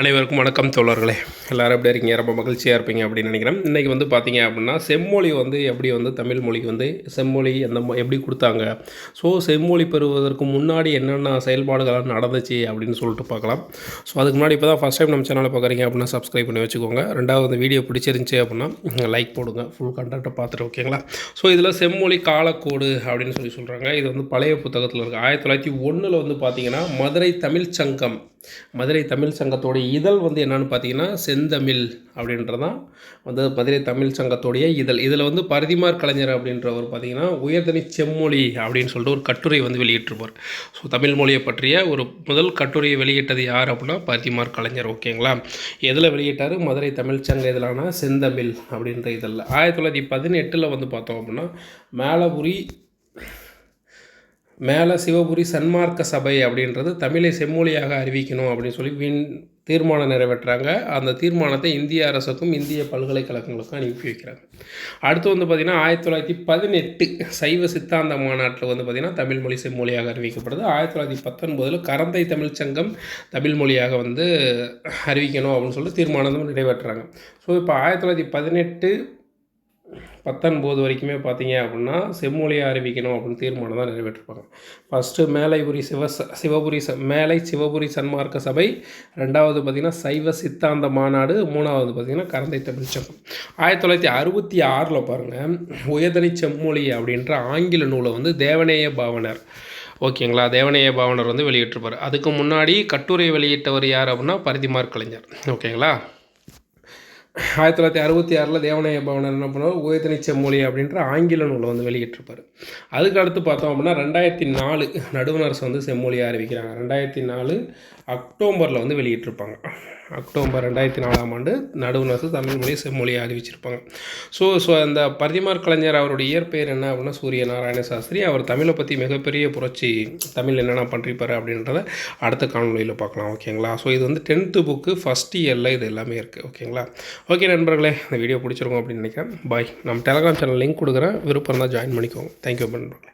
அனைவருக்கும் வணக்கம் தோழர்களே. எல்லோரும் எப்படி இருக்கீங்க? ரொம்ப மகிழ்ச்சியாக இருப்பீங்க அப்படின்னு நினைக்கிறேன். இன்றைக்கி வந்து பார்த்தீங்க அப்படின்னா செம்மொழி வந்து எப்படி வந்து தமிழ் மொழிக்கு வந்து செம்மொழி எந்த எப்படி கொடுத்தாங்க? ஸோ செம்மொழி பெறுவதற்கு முன்னாடி என்னென்ன செயல்பாடுகள் நடந்துச்சு அப்படின்னு சொல்லிட்டு பார்க்கலாம். ஸோ அதுக்கு முன்னாடி இப்போ தான் ஃபஸ்ட் டைம் நம்ம சேனலை பார்க்குறீங்க அப்படின்னா சப்ஸ்கிரைப் பண்ணி வச்சுக்கோங்க. ரெண்டாவது வந்து வீடியோ பிடிச்சிருந்துச்சி அப்படின்னா லைக் போடுங்க. ஃபுல் கண்டென்ட்டை பார்த்துட்டு ஓகேங்களா ஸோ இதில் செம்மொழி காலக்கோடு அப்படின்னு சொல்லி சொல்கிறாங்க இது வந்து பழைய புத்தகத்தில் இருக்குது ஆயிரத்தி தொள்ளாயிரத்தி ஒன்றில் வந்து பார்த்தீங்கன்னா மதுரை தமிழ் சங்கம் மதுரை தமிழ் சங்கத்தோடைய இதழ் வந்து என்னென்னு பார்த்தீங்கன்னா செந்தமிழ் அப்படின்றதான் வந்து மதுரை தமிழ் சங்கத்தோடைய இதழ். இதில் வந்து பரதிமார் கலைஞர் அப்படின்றவர் பார்த்தீங்கன்னா உயர்தனி செம்மொழி அப்படின்னு சொல்லிட்டு ஒரு கட்டுரை வந்து வெளியிட்டிருப்பார். ஸோ தமிழ் மொழியை பற்றிய ஒரு முதல் கட்டுரையை வெளியிட்டது யார் அப்படின்னா பரதிமார் கலைஞர் ஓகேங்களா? எதில் வெளியிட்டார்? மதுரை தமிழ் சங்க இதழான செந்தமிழ் அப்படின்ற இதழில். ஆயிரத்தி தொள்ளாயிரத்தி பதினெட்டில் வந்து பார்த்தோம் அப்படின்னா மேலபுரி மேலே சிவபுரி சன்மார்க்க சபை அப்படின்றது தமிழை செம்மொழியாக அறிவிக்கணும் அப்படின்னு சொல்லி வின் தீர்மானம் நிறைவேற்றுறாங்க. அந்த தீர்மானத்தை இந்திய அரசுக்கும் இந்திய பல்கலைக்கழகங்களுக்கும் அனுப்பி வைக்கிறாங்க. அடுத்து வந்து பார்த்திங்கன்னா ஆயிரத்தி தொள்ளாயிரத்தி பதினெட்டு சைவ சித்தாந்த மாநாட்டில் வந்து பார்த்திங்கன்னா தமிழ் மொழி செம்மொழியாக அறிவிக்கப்படுது. ஆயிரத்தி தொள்ளாயிரத்தி பத்தொன்பதில் கரந்தை தமிழ் சங்கம் தமிழ் மொழியாக வந்து அறிவிக்கணும் அப்படின்னு சொல்லி தீர்மானத்தும் நிறைவேற்றுறாங்க. ஸோ இப்போ ஆயிரத்தி தொள்ளாயிரத்தி பதினெட்டு பத்தொன்பது வரைக்குமே பார்த்தீங்க அப்படின்னா செம்மொழியை அறிவிக்கணும் அப்படின்னு தீர்மானம் தான் நிறைவேற்றிருப்பாங்க. ஃபஸ்ட்டு மேலைபுரி சிவ சிவபுரி ச மேலை சிவபுரி சன்மார்க்க சபை ரெண்டாவது பார்த்திங்கன்னா சைவ சித்தாந்த மாநாடு மூணாவது பார்த்திங்கன்னா கரந்தை தமிழ் சங்கம். ஆயிரத்தி தொள்ளாயிரத்தி அறுபத்தி ஆறில் பாருங்கள் உயர்தனி செம்மொழி அப்படின்ற ஆங்கில நூலை வந்து தேவநேய பாவனர் ஓகேங்களா? தேவநேய பாவனர் வந்து வெளியிட்டிருப்பார். அதுக்கு முன்னாடி கட்டுரை வெளியிட்டவர் யார் அப்படின்னா பரிதிமார் கலைஞர் ஓகேங்களா? ஆயிரத்தி தொள்ளாயிரத்தி அறுபத்தி ஆறில் தேவநாய பவனர் என்ன பண்ணுவார்? உயர்த்தனை செம்மொழி அப்படின்ற ஆங்கில நூலை வந்து வெளியிட்டிருப்பார். அதுக்கு அடுத்து பார்த்தோம் அப்படின்னா ரெண்டாயிரத்தி நாலு நடுவண் அரசு வந்து செம்மொழியாக அறிவிக்கிறாங்க ரெண்டாயிரத்தி நாலு அக்டோபரில் வந்து வெளியிட்டிருப்பாங்க. அக்டோபர் ரெண்டாயிரத்தி நாலாம் ஆண்டு நடுவண் அரசு தமிழ் மொழி செம்மொழியை அறிவிச்சிருப்பாங்க. ஸோ ஸோ அந்த பரிதிமார் கலைஞர் அவருடைய இயற்பெயர் என்ன அப்படின்னா சூரிய நாராயண சாஸ்திரி. அவர் தமிழை பற்றி மிகப்பெரிய புரட்சி தமிழ் என்னென்ன பண்ணிருப்பார் அப்படின்றத அடுத்த காணொலியில் பார்க்கலாம் ஓகேங்களா? ஸோ இது வந்து டென்த்து புக்கு ஃபஸ்ட் இயரில் இது எல்லாமே இருக்குது ஓகேங்களா? ஓகே நண்பர்களே இந்த வீடியோ பிடிச்சிருக்கோம் அப்படின்னு நினைக்கிறேன். பாய் நம்ம டெலகிராம் சேனல் லிங்க் கொடுக்குறேன். விருப்பம் தான் ஜாயின் பண்ணிக்கோங்க. தேங்க்யூ நண்பர்களே.